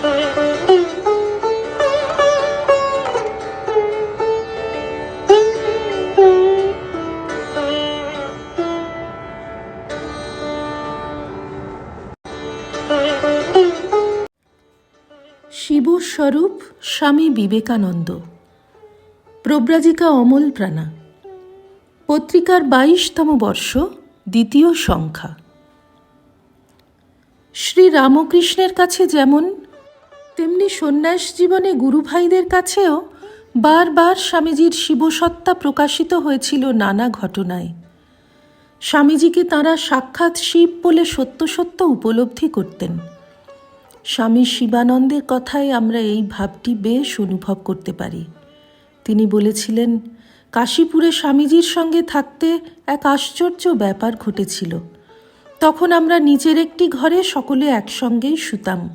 শিবস্বরূপ স্বামী বিবেকানন্দ। প্রব্রাজিকা অমল প্রাণা। পত্রিকার বাইশতম বর্ষ, দ্বিতীয় সংখ্যা। শ্রী রামকৃষ্ণের কাছে যেমন তেমনি সন্ন্যাস জীবনে গুরুভাইদের কাছেও বারবার স্বামীজির শিবসত্তা প্রকাশিত হয়েছিল নানা ঘটনায়। স্বামীজিকে তাঁরা সাক্ষাৎ শিব বলে সত্য সত্য উপলব্ধি করতেন। স্বামী শিবানন্দের কথায় আমরা এই ভাবটি বেশ অনুভব করতে পারি। তিনি বলেছিলেন, কাশীপুরে স্বামীজির সঙ্গে থাকতে এক আশ্চর্য ব্যাপার ঘটেছিল। তখন আমরা নিজের একটি ঘরে সকলে একসঙ্গেই শুতাম।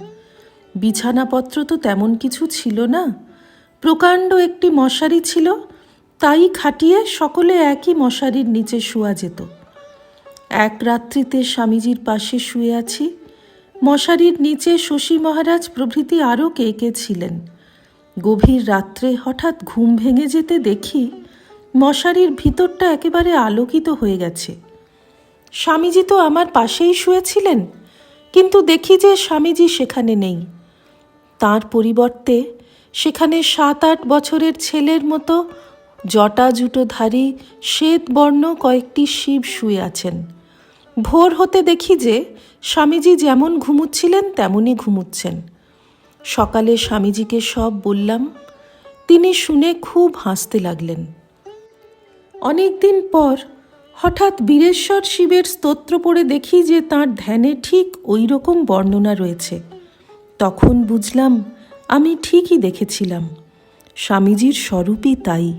বিছানাপত্র তো তেমন কিছু ছিল না। প্রকাণ্ড একটি মশারি ছিল, তাই খাটিয়ে সকলে একই মশারির নিচে শোয়া যেত। এক রাত্রিতে স্বামীজির পাশে শুয়ে আছি। মশারির নিচে শশী মহারাজ প্রভৃতি আরও কে কে ছিলেন। গভীর রাত্রে হঠাৎ ঘুম ভেঙে যেতে দেখি মশারির ভিতরটা একেবারে আলোকিত হয়ে গেছে। স্বামীজি তো আমার পাশেই শুয়েছিলেন, কিন্তু দেখি যে স্বামীজি সেখানে নেই। তার পরিবর্তে সেখানে সাত আট বছরের ছেলের মতো জটা জুটোধারী শ্বেতবর্ণ কয়েকটি শিব শুয়ে আছেন। ভোর হতে দেখি যে স্বামীজি যেমন ঘুমুচ্ছিলেন তেমনই ঘুমুচ্ছেন। সকালে স্বামীজিকে সব বললাম, তিনি শুনে খুব হাসতে লাগলেন। অনেক দিন পর হঠাৎ বীরেশ্বর শিবের স্তোত্র পড়ে দেখি যে তার ধ্যানে ঠিক ওই রকম বর্ণনা রয়েছে। তখন বুঝলাম আমি ঠিকই দেখেছিলাম। স্বামীজির স্বরূপই তাই।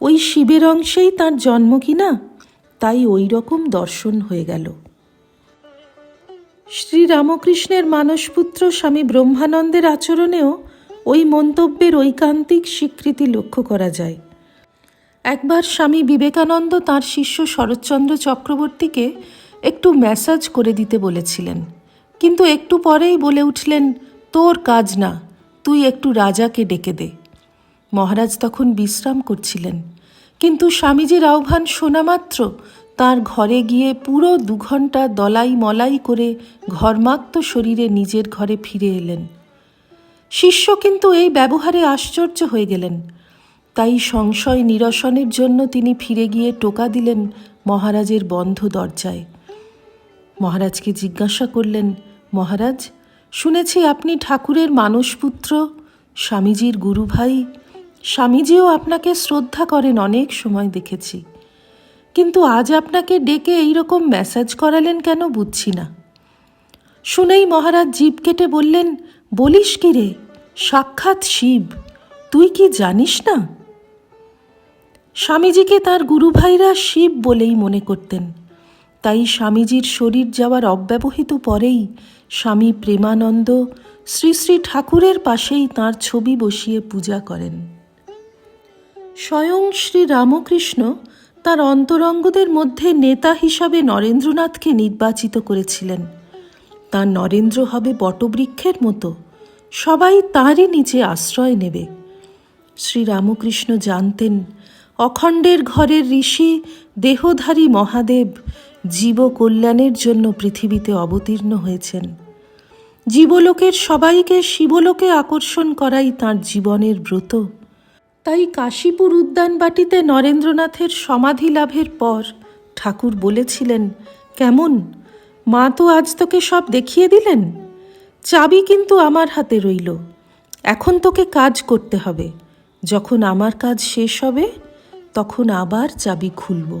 ওই শিবের অংশেই তার জন্ম কিনা তাই ওই রকম দর্শন হয়ে গেল। শ্রী রামকৃষ্ণের মানসপুত্র স্বামী ব্রহ্মানন্দের আচরণেও ওই মন্তব্যের ঐকান্তিক স্বীকৃতি লক্ষ্য করা যায়। একবার স্বামী বিবেকানন্দ তার শিষ্য শরৎচন্দ্র চক্রবর্তীকে একটু ম্যাসাজ করে দিতে বলেছিলেন। কিন্তু একটু পরেই বলে উঠলেন, তোর কাজ না, তুই একটু রাজাকে ডেকে দে। মহারাজ তখন বিশ্রাম করছিলেন। কিন্তু স্বামীজির আহ্বান শোনা মাত্র, তার ঘরে গিয়ে পুরো দু ঘণ্টা দলাই মলাই করে ঘর্মাক্ত শরীরে নিজের ঘরে ফিরে এলেন। শিষ্য কিন্তু এই ব্যবহারে আশ্চর্য হয়ে গেলেন। তাই সংশয় নিরসনের জন্য তিনি ফিরে গিয়ে টোকা দিলেন মহারাজের বন্ধ দরজায়। মহারাজকে জিজ্ঞাসা করলেন মহারাজ, শুনেছি আপনি ঠাকুরের মানসপুত্র, স্বামীজির গুরু ভাই স্বামীজিও আপনাকে শ্রদ্ধা করেন অনেক সময় দেখেছি। কিন্তু আজ আপনাকে ডেকে এই রকম ম্যাসাজ করালেন কেন বুঝছি না। শুনেই মহারাজ জীব কেটে বললেন, বলিস কি রে, সাক্ষাৎ শিব, তুই কি জানিস না? স্বামীজিকে তার গুরুভাইরা শিব বলেই মনে করতেন। তাই স্বামীজির শরীর যাওয়ার অব্যবহিত পরেই স্বামী প্রেমানন্দ শ্রী শ্রী ঠাকুরের পাশেই তার ছবি বসিয়ে পূজা করেন। স্বয়ং শ্রী রামকৃষ্ণ তার অন্তরঙ্গদের মধ্যে নেতা হিসাবে নরেন্দ্রনাথকে নির্বাচিত করেছিলেন। তার নরেন্দ্র হবে বটবৃক্ষের মতো। সবাই তাঁরই নিচে আশ্রয় নেবে। শ্রীরামকৃষ্ণ জানতেন, অখণ্ডের ঘরের ঋষি দেহধারী মহাদেব জীব কল্যাণের জন্য পৃথিবীতে অবতীর্ণ হয়েছেন। জীবলোকের সবাইকে শিবলোকে আকর্ষণ করাই তাঁর জীবনের ব্রত। তাই কাশীপুর উদ্যানবাটিতে নরেন্দ্রনাথের সমাধি লাভের পর ঠাকুর বলেছিলেন, কেমন? মা তো আজ তোকে সব দেখিয়ে দিলেন? চাবি কিন্তু আমার হাতে রইল। এখন তোকে কাজ করতে হবে। যখন আমার কাজ শেষ হবে, তখন আবার চাবি খুলব।